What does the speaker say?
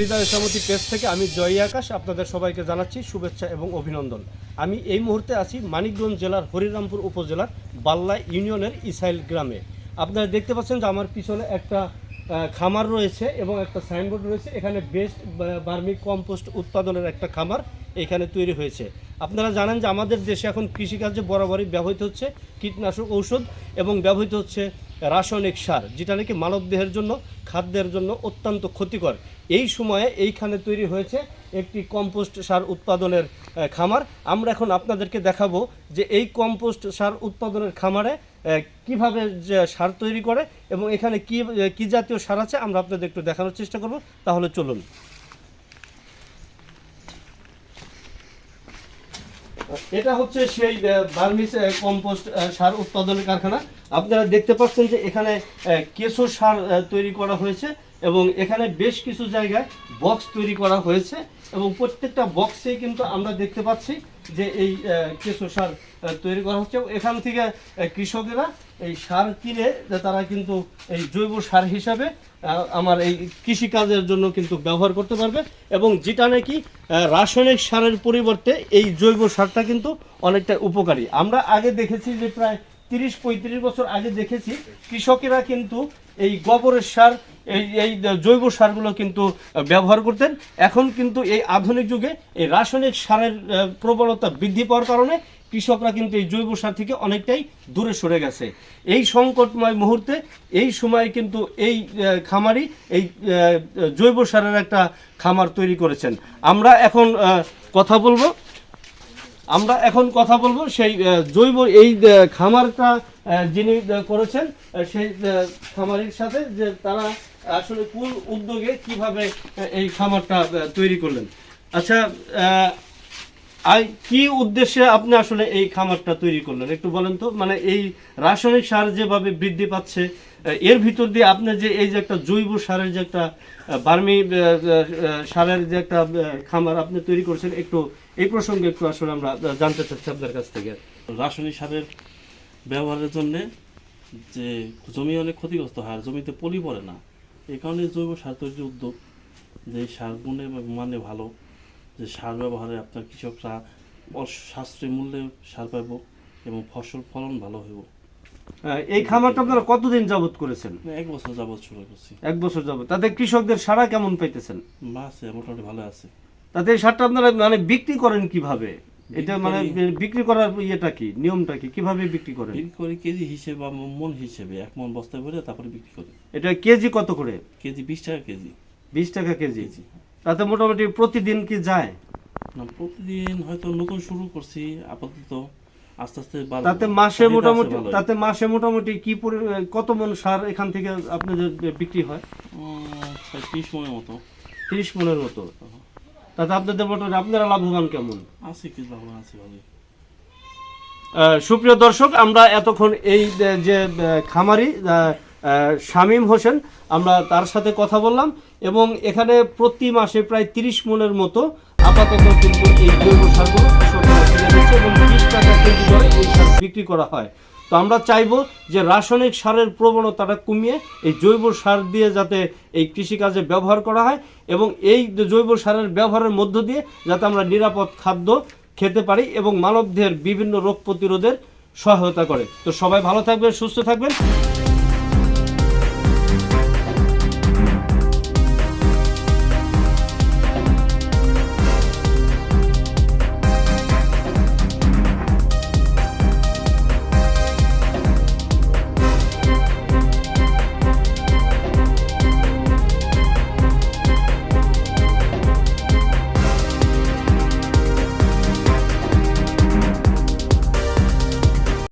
হৃদয় সামতি page থেকে আমি জয় আকাশ আপনাদের সবাইকে জানাচ্ছি শুভেচ্ছা এবং অভিনন্দন। আমি এই মুহূর্তে আছি মানিকগঞ্জ জেলার হরিরামপুর উপজেলার বাল্লা ইউনিয়নের ইসাইল গ্রামে। আপনারা দেখতে পাচ্ছেন যে আমার পিছনে একটা খামার রয়েছে এবং একটা সাইনবোর্ড রয়েছে। এখানে বেস্ট বার্মি কম্পোস্ট উৎপাদনের একটা খামার এখানে তৈরি হয়েছে। আপনারা জানেন যে আমাদের দেশে এখন কৃষিকাজে বরাবরই ব্যবহৃত হচ্ছে কীটনাশক ঔষধ এবং ব্যবহৃত হচ্ছে রাসায়নিক সার, যেটা নাকি মানবদেহের জন্য, খাদ্যের জন্য অত্যন্ত ক্ষতিকর। এই সময়ে এইখানে তৈরি হয়েছে একটি কম্পোস্ট সার উৎপাদনের খামার। আমরা এখন আপনাদেরকে দেখাবো যে এই কম্পোস্ট সার উৎপাদনের খামারে কীভাবে সার তৈরি করে এবং এখানে কি কি জাতীয় সার আছে আমরা আপনাদের একটু দেখানোর চেষ্টা করব। তাহলে চলুন। এটা হচ্ছে সেই বার্মিস কম্পোস্ট সার উৎপাদনের কারখানা। আপনারা দেখতে পাচ্ছেন যে এখানে কেঁচো সার তৈরি করা হয়েছে। এবং এখানে বেশ কিছু জায়গায় বক্স তৈরি করা হয়েছে এবং প্রত্যেকটা বক্সেই কিন্তু আমরা দেখতে পাচ্ছি যে এই কেঁচো সার তৈরি করা হচ্ছে এখান থেকে কৃষকেরা এই সার কিনে তারা কিন্তু এই জৈব সার হিসাবে আমার এই কৃষিকাজের জন্য কিন্তু ব্যবহার করতে পারবে এবং যেটা নাকি রাসায়নিক সারের পরিবর্তে এই জৈব সারটা কিন্তু অনেকটা উপকারী। আমরা আগে দেখেছি যে প্রায় তিরিশ পঁয়ত্রিশ বছর আগে দেখেছি কৃষকেরা কিন্তু এই গোবরের সার এই এই জৈব সারগুলো কিন্তু ব্যবহার করতেন। এখন কিন্তু এই আধুনিক যুগে এই রাসায়নিক সারের আহ, প্রবণতা বৃদ্ধি পাওয়ার কারণে কৃষকরা কিন্তু এই জৈব সার থেকে অনেকটাই দূরে সরে গেছে। এই সংকটময় মুহূর্তে এই সময় কিন্তু এই আহ, খামারি এই জৈব সারের একটা খামার তৈরি করেছেন। আমরা এখন কথা বলব। আমরা এখন কথা বলব সেই জৈব এই খামারটা যিনি করেছেন সেই খামারির সাথে যে তারা আসলে কোন উদ্যোগে কীভাবে এই খামারটা তৈরি করলেন? আচ্ছা আই কি উদ্দেশ্যে আপনি আসলে এই খামারটা তৈরি করলেন? একটু বলেন তো মানে এই রাসায়নিক সার যেভাবে বৃদ্ধি পাচ্ছে এর ভিতর দিয়ে আপনি যে এই যে একটা জৈব সারের যে একটা বার্মি সারের যে একটা খামার আপনি তৈরি করছেন, একটু এই প্রসঙ্গে একটু আসলে আমরা জানতে চাচ্ছি আপনার কাছ থেকে। রাসায়নিক সারের ব্যবহারের জন্যে যে জমি অনেক ক্ষতিগ্রস্ত হয়, আর জমিতে পলি পড়ে না। এই কারণে জৈব সার তৈরির উদ্যোগ যে সার গুণে মানে ভালো যে সার ব্যবহারে আপনার কৃষকরা সাশ্রয়ী মূল্যে সার পাবো এবং ফসল ফলন ভালো হইব। আহ, এই খামারটা আপনারা কতদিন যাবত করেছেন? এক বছর যাবৎ শুরু করছি। এক বছর যাবত তাতে কৃষকদের সারা কেমন পাইতেছেন? আছে মোটামুটি ভালো আছে। তাতে এই সারটা আপনারা মানে বিক্রি করেন কীভাবে? এটা মানে বিক্রি করার ইয়েটা কি? নিয়মটা কি? কীভাবে বিক্রি করেন? বিক্রি করি কেজি হিসেবে বা মন হিসেবে এক মন বস্তায় ভরে তারপরে বিক্রি করি। এটা কেজি কত করে? কেজি বিশ টাকা কেজি। বিশ টাকা কেজি। তাতে মোটামুটি প্রতিদিন কি যায়? না প্রতিদিন হয়তো নতুন শুরু করছি আপাতত আস্তে আস্তে। তাতে মাসে মোটামুটি তাতে মাসে মোটামুটি কি কত মন সার এখান থেকে আপনাদের বিক্রি হয়? ত্রিশ মনের মতো। তিরিশ মনের মতো। তাতে আপনাদের মোটামুটি আপনারা লাভবান কেমন? সুপ্রিয় দর্শক, আমরা এতক্ষণ এই যে- খামারি শামীম হোসেন, আমরা তার সাথে কথা বললাম এবং এখানে প্রতি মাসে প্রায় তিরিশ মনের মতো আপাতত কিন্তু এই জৈব সারগুলো এবং বিক্রি করা হয়। তো আমরা চাইব যে রাসায়নিক সারের প্রবণতাটা কমিয়ে এই জৈব সার দিয়ে যাতে এই কৃষিকাজে ব্যবহার করা হয় এবং এই জৈব সারের ব্যবহারের মধ্য দিয়ে যাতে আমরা নিরাপদ খাদ্য খেতে পারি এবং মানবদেহের বিভিন্ন রোগ প্রতিরোধের সহায়তা করে। তো সবাই ভালো থাকবেন, সুস্থ থাকবেন।